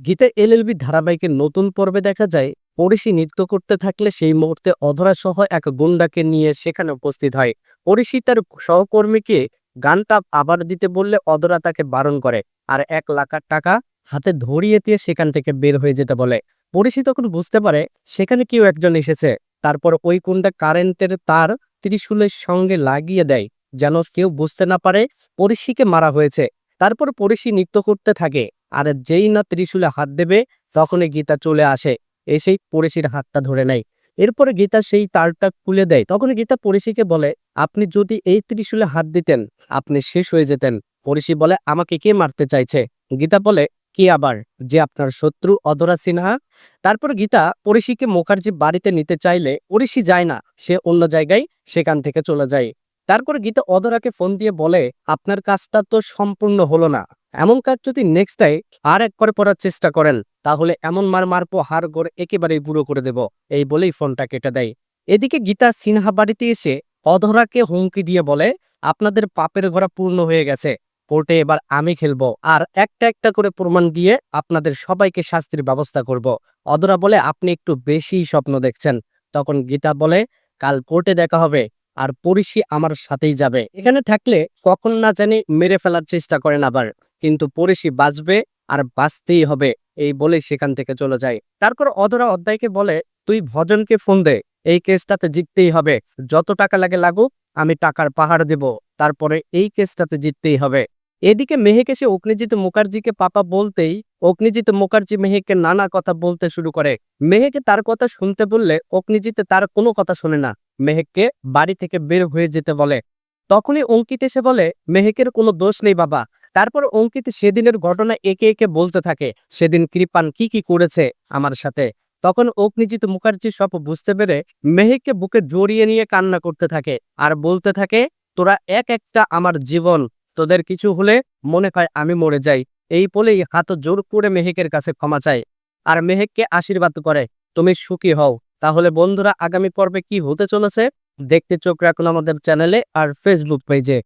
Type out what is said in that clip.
Gita LLB ধারাবাহিকের নতুন পর্বে দেখা যায় পরিশি নৃত্য করতে থাকলে সেই মুহূর্তে অধরা সহ এক গুন্ডাকে নিয়ে সেখানে উপস্থিত হয়। পরিশি তার সহকর্মীকে গানটা আবার দিতে বললে অধরা তাকে বারণ করে আর এক লাখ টাকা হাতে ধরিয়ে দিয়ে সেখান থেকে বের হয়ে যেতে বলে। পরিশি তখন বুঝতে পারে, সেখানে কেউ একজন এসেছে। তারপর ওই কুন্ডা কারেন্টের তার ত্রিশুলের সঙ্গে লাগিয়ে দেয়, যেন কেউ বুঝতে না পারে পরিশিকে মারা হয়েছে। তারপর পরিশি নৃত্য করতে থাকে। আর যেই না ত্রিশূলে হাত দেবে, তখনই গীতা চলে আসে। এসেই পড়শির হাতটা ধরে নেয়। এরপরে গীতা সেই তারটা খুলে দেয়। তখন গীতা পড়শিকে বলে, আপনি যদি এই ত্রিশূলে হাত দিতেন, আপনি শেষ হয়ে যেতেন। পড়শি বলে, আমাকে কে মারতে চাইছে? গীতা বলে, কি আবার? যে আপনার শত্রু অধরা সিনহা? তারপর গীতা পড়শিকে মুখার্জি বাড়িতে নিতে চাইলে, পড়শি যায় না। সে অন্য জায়গায় সেখান থেকে চলে যায়। তারপর গীতা অধরাকে ফোন দিয়ে বলে, আপনার কাজটা তো সম্পূর্ণ হলো না। এমন কাজ যদি নেক্সট টাই আর একবার পড়ার চেষ্টা করেন, তাহলে এমন মার মারপো হার গড়ে একেবারেই বুড়ো করে দেব, এই বলেই ফোনটা কেটে দেয়। এদিকে গীতা সিনহা বাড়িতে এসে অধরাকে হুমকি দিয়ে বলে, আপনাদের পাপের ঘোড়া পূর্ণ হয়ে গেছে, কোর্টে এবার আমি খেলব, আর একটা একটা করে প্রমাণ দিয়ে আপনাদের সবাইকে শাস্তির ব্যবস্থা করব। অধরা বলে, আপনি একটু বেশি স্বপ্ন দেখছেন। তখন গীতা বলে, কাল কোর্টে দেখা হবে, আর পরিশি আমার সাথেই যাবে। এখানে থাকলে কখন না জানি মেরে ফেলার চেষ্টা করেন আবার। কিন্তু পরিশি বাঁচবে আর বাঁচতেই হবে। এই বলে সেখান থেকে চলে যায়। তারপর অধরা অধ্যায়কে বলে, তুই ভজনকে ফোন দে, এই কেসটাতে জিততেই হবে। যত টাকা লাগে লাগুক, আমি টাকার পাহাড় দেব। তারপরে এই কেসটাতে জিততেই হবে। এদিকে মেহেক এসে অগ্নিজিৎ মুখার্জিকে পাপা বলতেই অগ্নিজিৎ মুখার্জি মেহেকে নানা কথা বলতে শুরু করে। মেহেকে তার কথা শুনতে বললে অগ্নিজিৎ তার কোনো কথা শোনে না। মেহেককে বাড়ি থেকে বের হয়ে যেতে বলে। তখনই অঙ্কিত এসে বলে, মেহেকের কোনো দোষ নেই বাবা। তারপর অঙ্কিত সেদিনের ঘটনা একে একে বলতে থাকে, সেদিন কৃপান কি কি করেছে আমার সাথে? তখন অগ্নিজিৎ মুখার্জি সব বুঝতে পেরে মেহেককে বুকে জড়িয়ে নিয়ে কান্না করতে থাকে আর বলতে থাকে, তোরা এক একটা আমার জীবন, তোদের কিছু হলে মনে হয় আমি মরে যাই। এই বলেই হাত জোর করে মেহেকের কাছে ক্ষমা চায় আর মেহেককে আশীর্বাদ করে, তুমি সুখী হও। তাহলে বন্ধুরা, আগামী পর্বে কি হতে চলেছে? দেখতে চোখ রাখুন আমাদের চ্যানেলে আর ফেসবুক পেজে